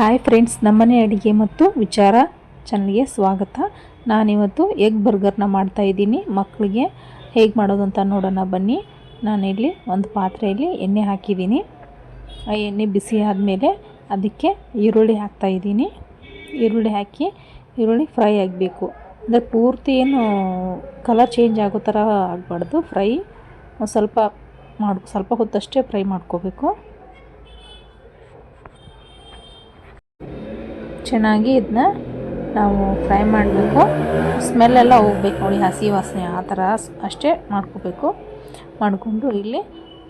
Hi friends ನಮ್ಮನೆ ಅಡುಗೆ ಮತ್ತು ವಿಚಾರ ಚಾನಲ್ಗೆ ಸ್ವಾಗತ. ನಾನಿವತ್ತು ಎಗ್ ಬರ್ಗರ್ನ ಮಾಡ್ತಾಯಿದ್ದೀನಿ ಮಕ್ಕಳಿಗೆ ಹೇಗೆ ಮಾಡೋದು ಅಂತ ನೋಡೋಣ ಬನ್ನಿ. ನಾನಿಲ್ಲಿ ಒಂದು ಪಾತ್ರೆಯಲ್ಲಿ ಎಣ್ಣೆ ಹಾಕಿದ್ದೀನಿ. ಆ ಎಣ್ಣೆ ಬಿಸಿ ಆದಮೇಲೆ ಅದಕ್ಕೆ ಈರುಳ್ಳಿ ಹಾಕ್ತಾ ಇದ್ದೀನಿ. ಈರುಳ್ಳಿ ಹಾಕಿ ಈರುಳ್ಳಿ ಫ್ರೈ ಆಗಬೇಕು. ಅಂದರೆ ಪೂರ್ತಿ ಏನು ಕಲರ್ ಚೇಂಜ್ ಆಗೋ ಥರ ಆಗಬಾರ್ದು. ಫ್ರೈ ಸ್ವಲ್ಪ ಮಾಡಿ, ಸ್ವಲ್ಪ ಹೊತ್ತಷ್ಟೇ ಫ್ರೈ ಮಾಡ್ಕೋಬೇಕು. ಚೆನ್ನಾಗಿ ಇದನ್ನ ನಾವು ಫ್ರೈ ಮಾಡಬೇಕು. ಸ್ಮೆಲ್ಲೆಲ್ಲ ಹೋಗ್ಬೇಕು ನೋಡಿ, ಹಸಿ ವಾಸನೆ ಆ ಥರ ಅಷ್ಟೇ ಮಾಡ್ಕೋಬೇಕು. ಮಾಡಿಕೊಂಡು ಇಲ್ಲಿ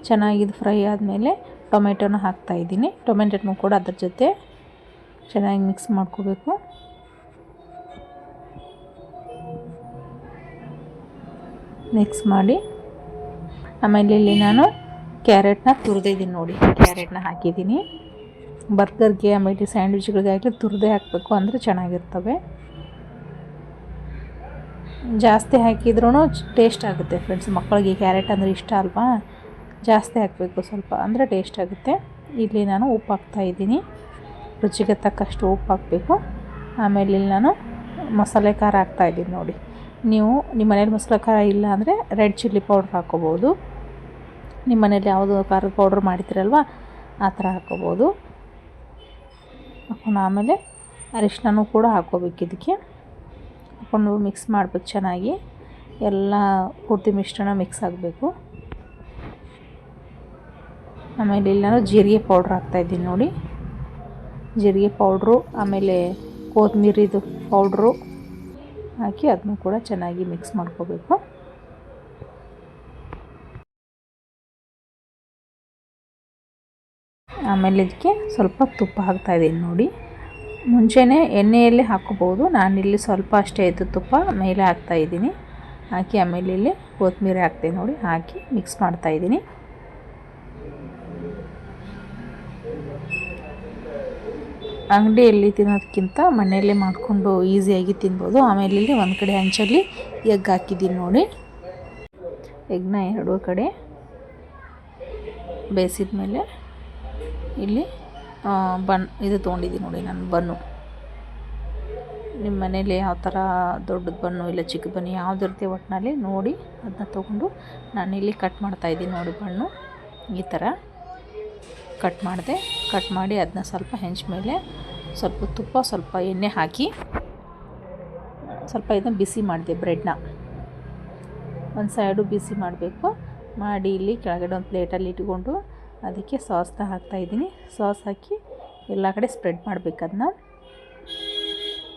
ಚೆನ್ನಾಗಿ ಇದು ಫ್ರೈ ಆದಮೇಲೆ ಟೊಮೆಟೊನ ಹಾಕ್ತಾ ಇದ್ದೀನಿ. ಟೊಮೆಟೊನೂ ಕೂಡ ಅದ್ರ ಜೊತೆ ಚೆನ್ನಾಗಿ ಮಿಕ್ಸ್ ಮಾಡ್ಕೋಬೇಕು. ಮಿಕ್ಸ್ ಮಾಡಿ ಆಮೇಲೆ ಇಲ್ಲಿ ನಾನು ಕ್ಯಾರೆಟ್ನ ತುರಿದಿದ್ದೀನಿ ನೋಡಿ, ಕ್ಯಾರೆಟ್ನ ಹಾಕಿದ್ದೀನಿ. ಬರ್ಗರ್ಗೆ ಆಮೇಲೆ ಸ್ಯಾಂಡ್ವಿಚ್ಗಳಿಗೆ ಆಗಲಿ ತುರಿದೇ ಹಾಕಬೇಕು ಅಂದರೆ ಚೆನ್ನಾಗಿರ್ತವೆ. ಜಾಸ್ತಿ ಹಾಕಿದ್ರೂ ಟೇಸ್ಟ್ ಆಗುತ್ತೆ ಫ್ರೆಂಡ್ಸ್ ಮಕ್ಕಳಿಗೆ ಕ್ಯಾರೆಟ್ ಅಂದರೆ ಇಷ್ಟ ಅಲ್ವಾ? ಜಾಸ್ತಿ ಹಾಕಬೇಕು ಸ್ವಲ್ಪ ಅಂದರೆ ಟೇಸ್ಟ್ ಆಗುತ್ತೆ. ಇಲ್ಲಿ ನಾನು ಉಪ್ಪು ಹಾಕ್ತಾ ಇದ್ದೀನಿ. ರುಚಿಗೆ ತಕ್ಕಷ್ಟು ಉಪ್ಪು ಹಾಕಬೇಕು. ಆಮೇಲೆ ಇಲ್ಲಿ ನಾನು ಮಸಾಲೆ ಖಾರ ಹಾಕ್ತಾ ಇದ್ದೀನಿ ನೋಡಿ. ನೀವು ನಿಮ್ಮ ಮನೇಲಿ ಮಸಾಲೆ ಖಾರ ಇಲ್ಲ ಅಂದರೆ ರೆಡ್ ಚಿಲ್ಲಿ ಪೌಡ್ರ್ ಹಾಕ್ಕೋಬೋದು. ನಿಮ್ಮ ಮನೇಲಿ ಯಾವುದು ಖಾರದ ಪೌಡ್ರ್ ಮಾಡ್ತೀರಲ್ವ ಆ ಥರ ಹಾಕ್ಕೋಬೋದು. ಹಾಕೊಂಡು ಆಮೇಲೆ ಅರಿಶಿನೂ ಕೂಡ ಹಾಕೋಬೇಕು ಇದಕ್ಕೆ. ಹಾಕ್ಕೊಂಡು ಮಿಕ್ಸ್ ಮಾಡ್ಬೇಕು ಚೆನ್ನಾಗಿ. ಎಲ್ಲ ಪೂರ್ತಿ ಮಿಶ್ರಣ ಮಿಕ್ಸ್ ಆಗಬೇಕು. ಆಮೇಲೆ ಇಲ್ಲಿ ನಾನು ಜೀರಿಗೆ ಪೌಡ್ರ್ ಹಾಕ್ತಾಯಿದ್ದೀನಿ ನೋಡಿ. ಜೀರಿಗೆ ಪೌಡ್ರು ಆಮೇಲೆ ಕೊತ್ತಂಬರಿದು ಪೌಡ್ರು ಹಾಕಿ ಅದನ್ನು ಕೂಡ ಚೆನ್ನಾಗಿ ಮಿಕ್ಸ್ ಮಾಡ್ಕೋಬೇಕು. ಆಮೇಲೆ ಇದಕ್ಕೆ ಸ್ವಲ್ಪ ತುಪ್ಪ ಹಾಕ್ತಾ ಇದ್ದೀನಿ ನೋಡಿ. ಮುಂಚೆನೇ ಎಣ್ಣೆಯಲ್ಲಿ ಹಾಕೋಬೋದು ನಾನಿಲ್ಲಿ ಸ್ವಲ್ಪ ಅಷ್ಟೇ ಇದ್ದು ತುಪ್ಪ ಮೇಲೆ ಹಾಕ್ತಾಯಿದ್ದೀನಿ ಹಾಕಿ ಆಮೇಲೆ ಇಲ್ಲಿ ಕೊತ್ತಂಬರಿ ಹಾಕ್ತೀನಿ ನೋಡಿ. ಹಾಕಿ ಮಿಕ್ಸ್ ಮಾಡ್ತಾಯಿದ್ದೀನಿ ಅಂಗಡಿಯಲ್ಲಿ ತಿನ್ನೋದಕ್ಕಿಂತ ಮನೆಯಲ್ಲೇ ಮಾಡಿಕೊಂಡು ಈಸಿಯಾಗಿ ತಿನ್ಬೋದು. ಆಮೇಲೆ ಇಲ್ಲಿ ಒಂದು ಕಡೆ ಹಂಚಲ್ಲಿ ಎಗ್ ಹಾಕಿದ್ದೀನಿ ನೋಡಿ. ಎಗ್ನ ಎರಡೂ ಕಡೆ ಬೇಯಿಸಿದ ಮೇಲೆ ಇಲ್ಲಿ ಬನ್, ಇದು ತೊಗೊಂಡಿದ್ದೀನಿ ನೋಡಿ ನಾನು, ಬನ್ನು. ನಿಮ್ಮ ಮನೇಲಿ ಯಾವ ಥರ ದೊಡ್ಡದು ಬನ್ನು ಇಲ್ಲ ಚಿಕ್ಕ ಬನ್ನು ಯಾವುದಿರುತ್ತೆ ಒಟ್ಟಿನಲ್ಲಿ ನೋಡಿ ಅದನ್ನ ತೊಗೊಂಡು ಇಲ್ಲಿ ಕಟ್ ಮಾಡ್ತಾಯಿದ್ದೀನಿ ನೋಡಿ ಬಣ್ಣು, ಈ ಥರ. ಕಟ್ ಮಾಡಿದೆ ಕಟ್ ಮಾಡಿ ಅದನ್ನ ಸ್ವಲ್ಪ ಹೆಂಚ ಮೇಲೆ ಸ್ವಲ್ಪ ತುಪ್ಪ, ಸ್ವಲ್ಪ ಎಣ್ಣೆ ಹಾಕಿ ಸ್ವಲ್ಪ ಇದನ್ನ ಬಿಸಿ ಮಾಡಿದೆ ಬ್ರೆಡ್ನ ಒಂದು ಸೈಡು ಬಿಸಿ ಮಾಡಬೇಕು, ಮಾಡಿ ಇಲ್ಲಿ ಕೆಳಗಡೆ ಒಂದು ಪ್ಲೇಟಲ್ಲಿ ಇಟ್ಕೊಂಡು ಅದಕ್ಕೆ ಸಾಸ್ನ ಹಾಕ್ತಾಯಿದ್ದೀನಿ ಸಾಸ್ ಹಾಕಿ ಎಲ್ಲ ಕಡೆ ಸ್ಪ್ರೆಡ್ ಮಾಡಬೇಕು ಅದನ್ನ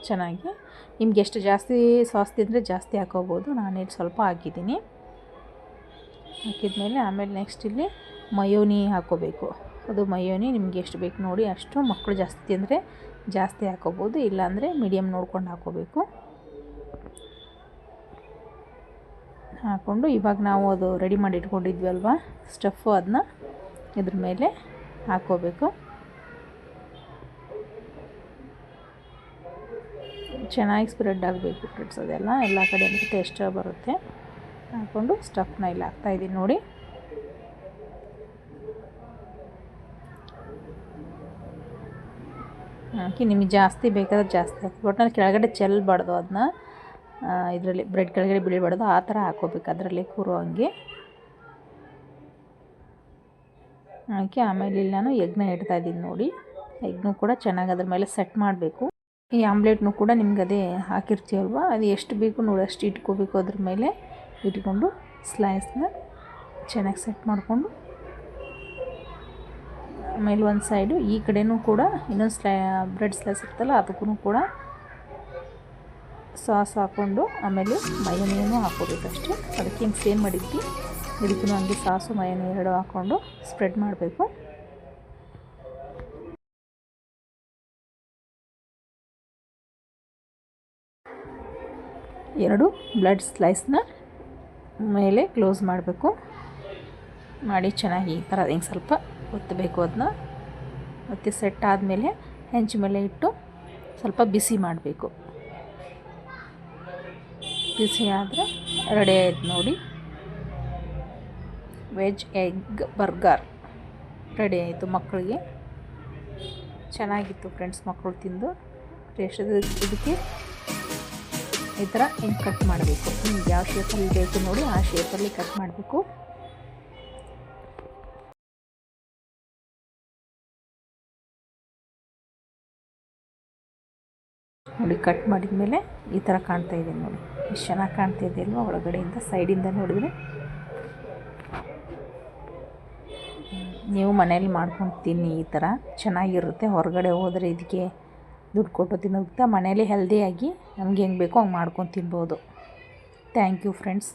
ಚೆನ್ನಾಗಿ. ನಿಮ್ಗೆ ಎಷ್ಟು ಜಾಸ್ತಿ ಸಾಸ್ ತಿಂದರೆ ಜಾಸ್ತಿ ಹಾಕೋಬೋದು. ನಾನಿಲ್ಲಿ ಸ್ವಲ್ಪ ಹಾಕಿದ್ದೀನಿ. ಹಾಕಿದ್ಮೇಲೆ ಆಮೇಲೆ ನೆಕ್ಸ್ಟ್ ಇಲ್ಲಿ ಮಯೋನಿ ಹಾಕೋಬೇಕು. ಅದು ಮಯೋನಿ ನಿಮ್ಗೆ ಎಷ್ಟು ಬೇಕು ನೋಡಿ ಅಷ್ಟು ಮಕ್ಕಳು ಜಾಸ್ತಿ ತಿಂದರೆ ಜಾಸ್ತಿ ಹಾಕೋಬೋದು. ಇಲ್ಲಾಂದರೆ ಮೀಡಿಯಮ್ ನೋಡ್ಕೊಂಡು ಹಾಕೋಬೇಕು. ಹಾಕ್ಕೊಂಡು ಇವಾಗ ನಾವು ಅದು ರೆಡಿ ಮಾಡಿ ಇಟ್ಕೊಂಡಿದ್ವಿ ಅಲ್ವಾ? ಸ್ಟಫು ಅದನ್ನ. ಇದ್ರ ಮೇಲೆ ಹಾಕೋಬೇಕು. ಚೆನ್ನಾಗಿ ಸ್ಪ್ರೆಡ್ ಆಗಬೇಕು ಫ್ರೆಂಡ್ಸ್ ಅದೆಲ್ಲ. ಎಲ್ಲ ಕಡೆ ಟೇಸ್ಟ್ ಬರುತ್ತೆ. ಹಾಕ್ಕೊಂಡು ಸ್ಟಫ್ನ ಇಲ್ಲಿ ಹಾಕ್ತಾಯಿದ್ದೀನಿ ನೋಡಿ. ಹಾಕಿ ನಿಮಗೆ ಜಾಸ್ತಿ ಬೇಕಾದ್ರೆ ಜಾಸ್ತಿ ಹಾಕಿ. ಒಟ್ಟಿನಲ್ಲಿ ಕೆಳಗಡೆ ಚೆಲ್ಲಬಾರ್ದು ಅದನ್ನ ಇದರಲ್ಲಿ ಬ್ರೆಡ್ ಕೆಳಗಡೆ ಬೀಳಬಾರ್ದು ಆ ಥರ ಹಾಕೋಬೇಕು. ಅದರಲ್ಲಿ ಕೂರೋ ಹಂಗೆ. ಹಾಕಿ ಆಮೇಲೆ ಇಲ್ಲಿ ನಾನು ಎಗ್ನ ಇಡ್ತಾ ಇದ್ದೀನಿ ನೋಡಿ. ಎಗ್ನೂ ಕೂಡ ಚೆನ್ನಾಗಿ ಅದ್ರ ಮೇಲೆ ಸೆಟ್ ಮಾಡಬೇಕು. ಈ ಆಮ್ಲೆಟ್ನು ಕೂಡ ನಿಮ್ಗೆ ಅದೇ ಹಾಕಿರ್ತೀವಲ್ವ ಅದು ಎಷ್ಟು ಬೇಕು ನೋಡಿ, ಅಷ್ಟು ಇಟ್ಕೋಬೇಕು ಅದ್ರ ಮೇಲೆ. ಇಟ್ಕೊಂಡು ಸ್ಲೈಸ್ನ ಚೆನ್ನಾಗಿ ಸೆಟ್ ಮಾಡಿಕೊಂಡು ಆಮೇಲೆ ಒಂದು ಸೈಡು ಈ ಕಡೆಯೂ ಕೂಡ ಇನ್ನೊಂದು ಸ್ಲೈ ಬ್ರೆಡ್ ಸ್ಲೈಸ್ ಇರ್ತಲ್ಲ ಅದಕ್ಕೂ ಕೂಡ ಸಾಸ್ ಹಾಕ್ಕೊಂಡು ಆಮೇಲೆ ಮೈನೇನು ಹಾಕೋಬೇಕಷ್ಟೇ ಅದಕ್ಕೆ ಸೇಮ್ ಮಾಡಿದ್ವಿ ಇದಕ್ಕೂ ಹಂಗೆ ಸಾಸು ಮಯನ ಎರಡು ಹಾಕ್ಕೊಂಡು ಸ್ಪ್ರೆಡ್ ಮಾಡಬೇಕು. ಎರಡು ಬ್ಲಡ್ ಸ್ಲೈಸ್ನ ಮೇಲೆ ಕ್ಲೋಸ್ ಮಾಡಬೇಕು. ಮಾಡಿ ಚೆನ್ನಾಗಿ ಈ ಥರ ಹಿಂಗೆ ಸ್ವಲ್ಪ ಒತ್ತಬೇಕು ಅದನ್ನ ಒತ್ತಿ ಸೆಟ್ ಆದಮೇಲೆ ಹೆಂಚು ಮೇಲೆ ಇಟ್ಟು ಸ್ವಲ್ಪ ಬಿಸಿ ಮಾಡಬೇಕು. ಬಿಸಿ ಆದರೆ ರೆಡಿ ಆಯ್ತು ನೋಡಿ. ವೆಜ್ ಎಗ್ ಬರ್ಗರ್ ರೆಡಿ ಆಯಿತು ಮಕ್ಕಳಿಗೆ. ಚೆನ್ನಾಗಿತ್ತು ಫ್ರೆಂಡ್ಸ್ ಮಕ್ಕಳು ತಿಂದು. ರೇಷದ ಇದಕ್ಕೆ ಈ ಥರ ಹಿಂಗೆ ಕಟ್ ಮಾಡಬೇಕು? ನಿಮ್ಗೆ ಯಾವ ಶೇಪಲ್ಲಿ ಬೇಕು ನೋಡಿ, ಆ ಶೇಪಲ್ಲಿ ಕಟ್ ಮಾಡಬೇಕು. ನೋಡಿ, ಕಟ್ ಮಾಡಿದ ಮೇಲೆ ಈ ಥರ ಕಾಣ್ತಾ ಇದೆ ನೋಡಿ. ಎಷ್ಟು ಚೆನ್ನಾಗಿ ಕಾಣ್ತಾ ಇದೆ ಅಲ್ವಾ? ಒಳಗಡೆಯಿಂದ, ಸೈಡಿಂದ ನೋಡಿದರೆ. ನೀವು ಮನೇಲಿ ಮಾಡ್ಕೊಂಡು ತಿನ್ನಿ ಈ ಥರ ಚೆನ್ನಾಗಿರುತ್ತೆ. ಹೊರಗಡೆ ಹೋದರೆ ಇದಕ್ಕೆ ದುಡ್ಡು ಕೊಟ್ಟು ತಿನ್ನೋದಕ್ಕಿಂತ ಮನೇಲಿ ಹೆಲ್ದಿಯಾಗಿ ನಮ್ಗೆ ಹೆಂಗೆ ಬೇಕೋ ಹಂಗೆ ಮಾಡ್ಕೊಂಡು ತಿನ್ಬೋದು. Thank you friends